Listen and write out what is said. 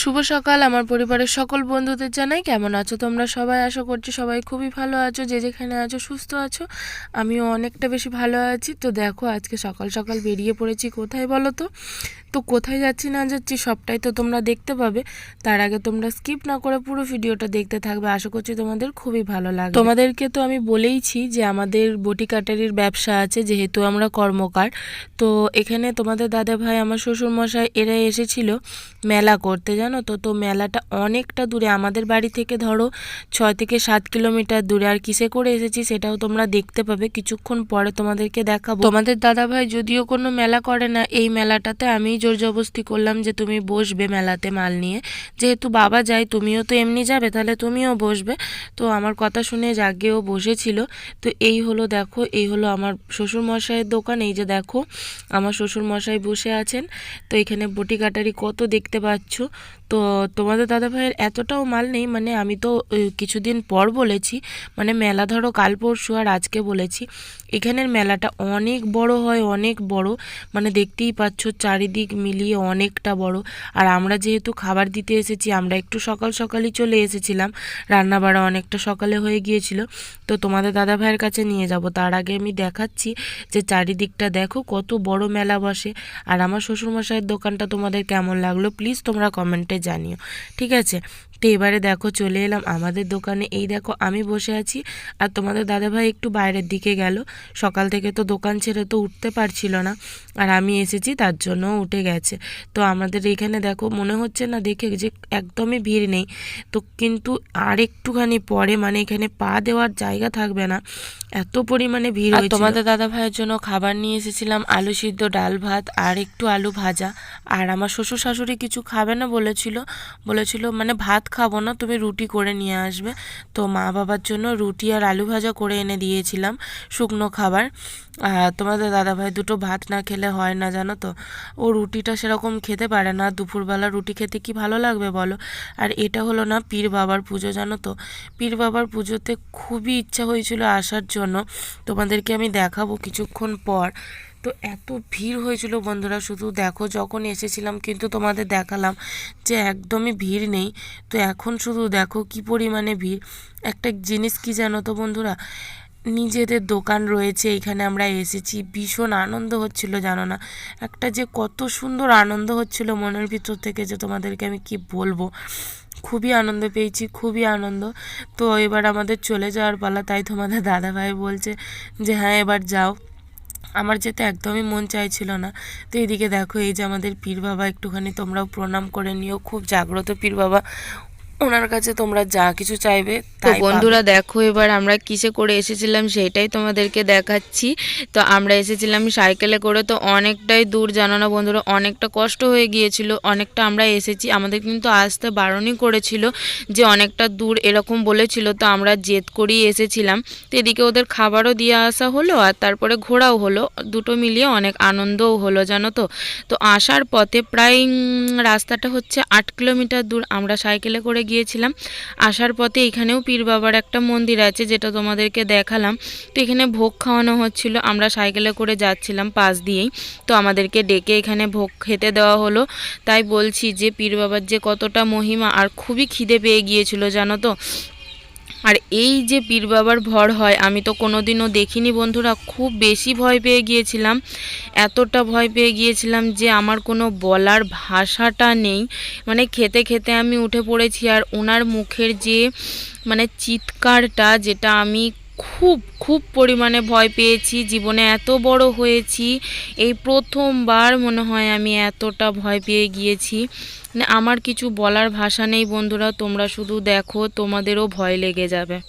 শুভ সকাল আমার পরিবারের সকল বন্ধুদের জানাই। কেমন আছো তোমরা সবাই? আশা করছি সবাই খুবই ভালো আছো, যে যেখানে আছো সুস্থ আছো। আমিও অনেকটা বেশি ভালো আছি। তো দেখো, আজকে সকাল সকাল বেরিয়ে পড়েছি কোথায় বলো তো? তো কোথায় যাচ্ছি না যাচ্ছি সবটাই তো তোমরা দেখতে পাবে। তার আগে তোমরা স্কিপ না করে পুরো ভিডিওটা দেখতে থাকবে। আশা করছি তোমাদের খুবই ভালো লাগবে। তোমাদেরকে তো আমি বলেইছি যে আমাদের বটি কাটারির ব্যবসা আছে, যেহেতু আমরা কর্মকার। তো এখানে তোমাদের দাদা ভাই আমার শ্বশুর মশাই এরা এসেছিল মেলা করতে। জানো তো? তো মেলাটা অনেকটা দূরে। আমাদের বাড়ি থেকে ধরো ছয় থেকে সাত কিলোমিটার দূরে। আর কিসে করে এসেছি সেটাও তোমরা দেখতে পাবে। কিছুক্ষণ পরে তোমাদেরকে দেখাবো। তোমাদের দাদা ভাই যদিও কোনো মেলা করে না, এই মেলাটাতে আমি জোর জবস্তি করলাম যে তুমি বসবে মেলাতে মাল নিয়ে। যেহেতু বাবা যায়, তুমিও তো এমনি যাবে, তাহলে তুমিও বসবে। তো আমার কথা শুনে জাগেও বসেছিল। তো এই হলো দেখো, এই হলো আমার শ্বশুর মশাইয়ের দোকান। এই যে দেখো, আমার শ্বশুর মশাই বসে আছেন। তো এখানে বটি কাটারি কত দেখতে পাচ্ছ? তো তোমাদের দাদা ভাইয়ের এতটাও মাল নেই মানে আমি তো কিছুদিন পর বলেছি মানে মেলা ধরো কাল পরশু আর আজকে বলেছি, এখানের মেলাটা অনেক বড় হয়, অনেক বড় মানে দেখতেই পাচ্ছ চারিদিক মিলিয়ে অনেকটা বড়, আর আমরা যেহেতু খাবার দিতে এসেছি, আমরা একটু সকাল সকালই চলে এসেছিলাম রান্না বাড়া অনেকটা সকালে হয়ে গিয়েছিল, তো তোমাদের দাদা ভাইয়ের কাছে নিয়ে যাব, তার আগে আমি দেখাচ্ছি যে চারিদিকটা দেখো, কত বড় মেলা বসে, আর আমার শ্বশুরমশাইয়ের দোকানটা তোমাদের কেমন লাগল, প্লিজ তোমরা কমেন্টে জানিও। ঠিক আছে? তো এবারে দেখো চলে এলাম আমাদের দোকানে। এই দেখো আমি বসে আছি আর তোমাদের দাদাভাই একটু বাইরের দিকে গেল। সকাল থেকে তো দোকান ছেড়ে তো উঠতে পারছিল না আর আমি এসেছি তার জন্য উঠে গেছে। তো আমাদের এখানে দেখো মনে হচ্ছে না দেখে যে একদমই ভিড় নেই। তো কিন্তু আর একটুখানি পরে মানে এখানে পা দেওয়ার জায়গা থাকবে না। এত পরিমাণে ভিড় হয় তোমাদের দাদা ভাইয়ের জন্য খাবার নিয়ে এসেছিলাম আলু সিদ্ধ ডাল ভাত আর একটু আলু ভাজা। আর আমার শ্বশুর শাশুড়ি কিছু খাবে না বলেছিল। বলেছিল বলেছিল মানে ভাত খাব না, তুমি রুটি করে নিয়ে আসবে। তো মা বাবার জন্য রুটি আর আলু ভাজা করে এনে দিয়েছিলাম শুকনো খাবার। তোমাদের দাদাভাই দুটো ভাত না খেলে হয় না জানো তো? ও রুটিটা সেরকম খেতে পারে না। দুপুরবেলা রুটি খেতে কি ভালো লাগবে বলো? আর এটা হলো না পীর বাবার পুজো জানো তো? পীর বাবার পুজোতে খুবই ইচ্ছা হয়েছিল আসার জন্য। তোমাদেরকে আমি দেখাবো কিছুক্ষণ পর। তো এত ভিড় হয়েছিল বন্ধুরা, শুধু দেখো যখন এসেছিলাম কিন্তু তোমাদের দেখালাম যে একদমই ভিড় নেই। তো এখন শুধু দেখো কি পরিমাণে ভিড়। একটা জিনিস কি জানো তো বন্ধুরা, নিজেদের দোকান রয়েছে, এখানে আমরা এসেছি। ভীষণ আনন্দ হচ্ছিল, জানো না? একটা যে কত সুন্দর আনন্দ হচ্ছিল মনের ভিতর থেকে যে তোমাদেরকে আমি কি বলব। খুবই আনন্দ পেয়েছি, খুবই আনন্দ। তো এবার আমাদের চলে যাওয়ার পালা, তাই তোমাদের দাদাভাই বলছে যে হ্যাঁ এবার যাও। আমার যেতে একদমই মন চাইছিল না। তো এদিকে দেখো, এই যে আমাদের পীর বাবা একটুখানি তোমরাও প্রণাম করে নিও। খুব জাগ্রত পীর বাবা ওনার কাছে তোমরা যা কিছু চাইবে তো বন্ধুরা দেখো এবার আমরা কিসে করে এসেছিলাম সেটাই তোমাদেরকে দেখাচ্ছি। তো আমরা এসেছিলাম সাইকেলে করে তো অনেকটাই দূর জানো না বন্ধুরা অনেকটা কষ্ট হয়ে গিয়েছিল অনেকটা আমরা এসেছি। আমাদের কিন্তু আসতে বারণই করেছিল যে অনেকটা দূর এরকম বলেছিল তো আমরা জেদ করেই এসেছিলাম। তো এদিকে ওদের খাবারও দিয়ে আসা হলো আর তারপরে ঘোরাও হলো দুটো মিলিয়ে অনেক আনন্দও হলো জানো তো। তো আসার পথে প্রায় রাস্তাটা হচ্ছে আট কিলোমিটার দূর আমরা সাইকেলে করে গিয়েছিলাম। আসার পথে এখানেও পীর বাবার একটা মন্দির আছে যেটা তোমাদেরকে দেখালাম। তো এখানে ভোগ খাওয়ানো হচ্ছিল। আমরা সাইকেলে করে যাচ্ছিলাম পাশ দিয়েই। তো আমাদেরকে ডেকে এখানে ভোগ খেতে দেওয়া হলো। তাই বলছি যে পীর বাবার যে কতটা মহিমা আর খুবই খিদে পেয়ে গিয়েছিল, জানো তো? আর এই যে পীর বাবার ভর হয়, আমি তো কোনোদিনও দেখিনি বন্ধুরা, খুব বেশি ভয় পেয়ে গিয়েছিলাম। এতটা ভয় পেয়ে গিয়েছিলাম যে আমার কোনো বলার ভাষাটা নেই। মানে খেতে খেতে আমি উঠে পড়েছি আর ওনার মুখের যে মানে চিৎকারটা, যেটা আমি খুব খুব পরিমাণে ভয় পেয়েছি, জীবনে এত বড় হয়েছি। এই প্রথমবার মনে হয় আমি এতটা ভয় পেয়ে গিয়েছি। মানে আমার কিছু বলার ভাষা নেই বন্ধুরা, তোমরা শুধু দেখো, তোমাদেরও ভয় লেগে যাবে।